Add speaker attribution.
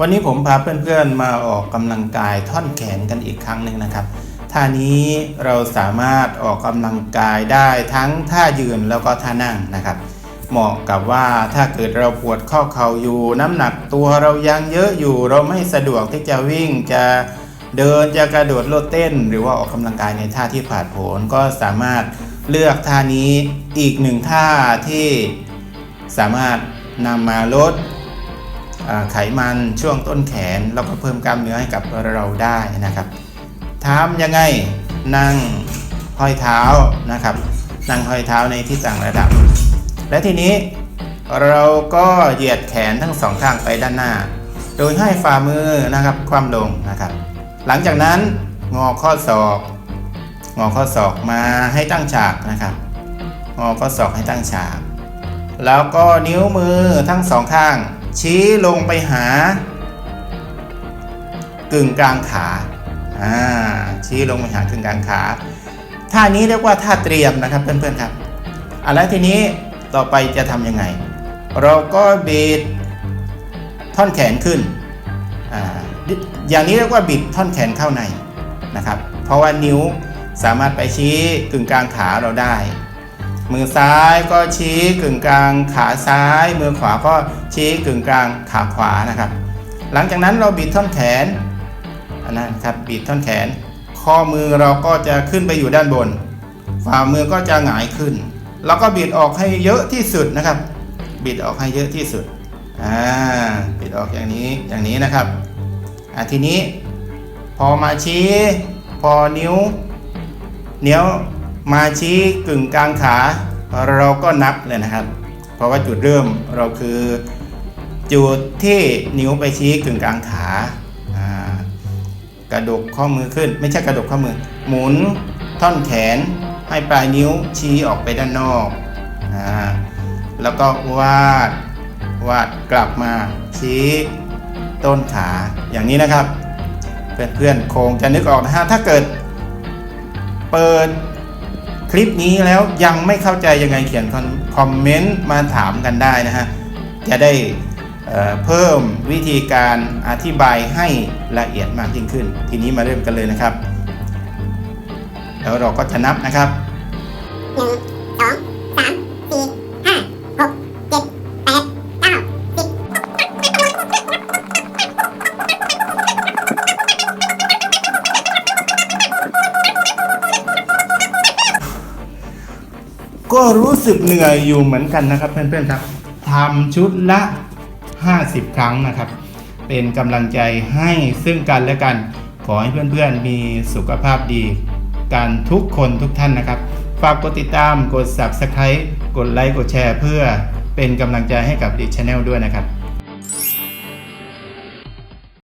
Speaker 1: วันนี้ผมพาเพื่อนๆมาออกกำลังกายท่อนแขนกันอีกครั้งหนึ่งนะครับท่านี้เราสามารถออกกำลังกายได้ทั้งท่ายืนแล้วก็ท่านั่งนะครับ เหมาะกับว่าถ้าเกิดเราปวดข้อเข่าอยู่ น้ำหนักตัวเรายังเยอะอยู่ เราไม่สะดวกที่จะวิ่งจะเดินจะกระโดดโลดเต้น หรือว่าออกกำลังกายในท่าที่ผาดโผนก็สามารถ เลือกท่านี้อีกหนึ่งท่าที่สามารถนำมาลดไขมันช่วงต้นแขน แล้วก็เพิ่มกล้ามเนื้อให้กับเราได้นะครับทำยังไงนั่งห้อยเท้านะครับ นั่งห้อยเท้าในที่ต่างระดับ และทีนี้เราก็เหยียดแขนทั้งสองข้างไปด้านหน้า โดยให้ฝ่ามือนะครับคว่ำลงนะครับ หลังจากนั้นงอข้อศอก งอข้อศอกมาให้ตั้งฉากนะครับงอข้อศอกให้ตั้งฉาก แล้วก็นิ้วมือทั้งสองข้าง ชี้ลงไปหากึ่งกลางขาอ่าชี้ลงไปหากึ่งกลางขาท่านี้เรียกว่าท่าเตรียมนะครับเพื่อนๆครับอะแล้วทีนี้ต่อไปจะทำยังไง เราก็บิดท่อนแขนขึ้นอ่าอย่างนี้เรียกว่าบิดท่อนแขนเข้าในนะครับ เพราะว่านิ้ว สามารถไปชี้กึ่งกลางขาเราได้ มือซ้ายก็ชี้กึ่งกลางขาซ้าย มือขวาก็ชี้กึ่งกลางขาขวานะครับ หลังจากนั้นเราบิดท่อนแขนอันนั้นครับบิดท่อนแขน ข้อมือเราก็จะขึ้นไปอยู่ด้านบนฝ่ามือก็จะหงายขึ้น แล้วก็บิดออกให้เยอะที่สุดนะครับ บิดออกให้เยอะที่สุดอ่าบิดออกอย่างนี้อย่างนี้นะครับอะทีนี้พอมาชี้ พอนิ้ว นิ้วมาชี้กึ่งกลางขาเราก็นับเลยนะครับ เพราะว่าจุดเริ่มเราคือจุดที่นิ้วไปชี้กึ่งกลางขากระดกข้อมือขึ้น ไม่ใช่กระดกข้อมือ หมุนท่อนแขนให้ปลายนิ้วชี้ออกไปด้านนอกอแล้วก็วาดวาดกลับมาชี้ต้นขาอย่างนี้นะครับ เพื่อนๆคงจะนึกออกนะฮะถ้าเกิด เปิดคลิปนี้แล้วยังไม่เข้าใจยังไงเขียนคอมเมนต์มาถามกันได้นะฮะ จะได้เอ่อเพิ่มวิธีการอธิบายให้ละเอียดมากยิ่งขึ้น ทีนี้มาเริ่มกันเลยนะครับ แล้วเราก็จะนับนะครั
Speaker 2: บ
Speaker 1: ก็รู้สึกเหนื่อยอยู่เหมือนกันนะครับเพื่อนๆครับทำชุดละ 50 ครั้งนะครับ เป็นกำลังใจให้ซึ่งกันและกัน ขอให้เพื่อนๆมีสุขภาพดี กันทุกคนทุกท่านนะครับ ฝากกดติดตามกด Subscribe กดไลค์กดแชร์เพื่อเป็นกำลังใจให้กับดิชแนลด้วยนะครับ